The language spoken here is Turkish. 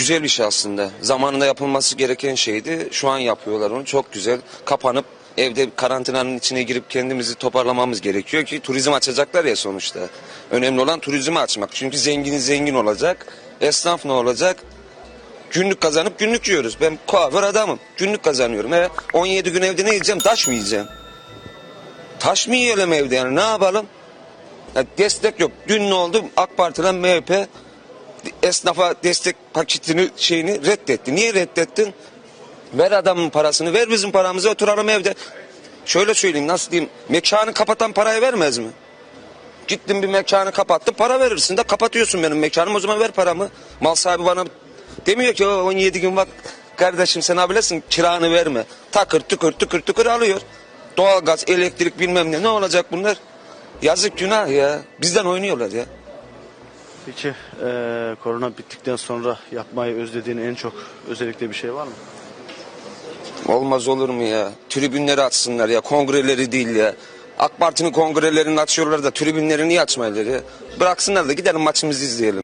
güzel bir şey aslında. Zamanında yapılması gereken şeydi. Şu an yapıyorlar onu. Çok güzel. Kapanıp evde karantinanın içine girip kendimizi toparlamamız gerekiyor ki turizm açacaklar ya sonuçta. Önemli olan turizmi açmak. Çünkü zengin zengin olacak. Esnaf ne olacak? Günlük kazanıp günlük yiyoruz. Ben kuaför adamım. Günlük kazanıyorum. E, 17 gün evde ne yiyeceğim? Taş mı yiyeceğim? Taş mı yiyelim evde yani? Ne yapalım? Ya destek yok. Dün ne oldu? AK Parti'den MHP esnafa destek paketini şeyini reddetti. Niye reddettin? Ver adamın parasını, ver bizim paramızı oturalım evde. Şöyle söyleyeyim nasıl diyeyim? Mekanı kapatan parayı vermez mi? Gittin bir mekanı kapattın para verirsin de kapatıyorsun benim mekanımı o zaman ver paramı. Mal sahibi bana demiyor ki "O 17 gün bak kardeşim sen abilesin kiranı verme. Takır tıkır tıkır tıkır alıyor. Doğalgaz, elektrik bilmem ne ne olacak bunlar? Yazık günah ya. Bizden oynuyorlar ya. Peki eee, korona bittikten sonra yapmayı özlediğin en çok özellikle bir şey var mı? Olmaz olur mu ya? Tribünleri açsınlar ya. Kongreleri değil ya. AK Parti'nin kongrelerini açıyorlar da tribünleri niye açmayırlar ya? Bıraksınlar da gidelim maçımızı izleyelim.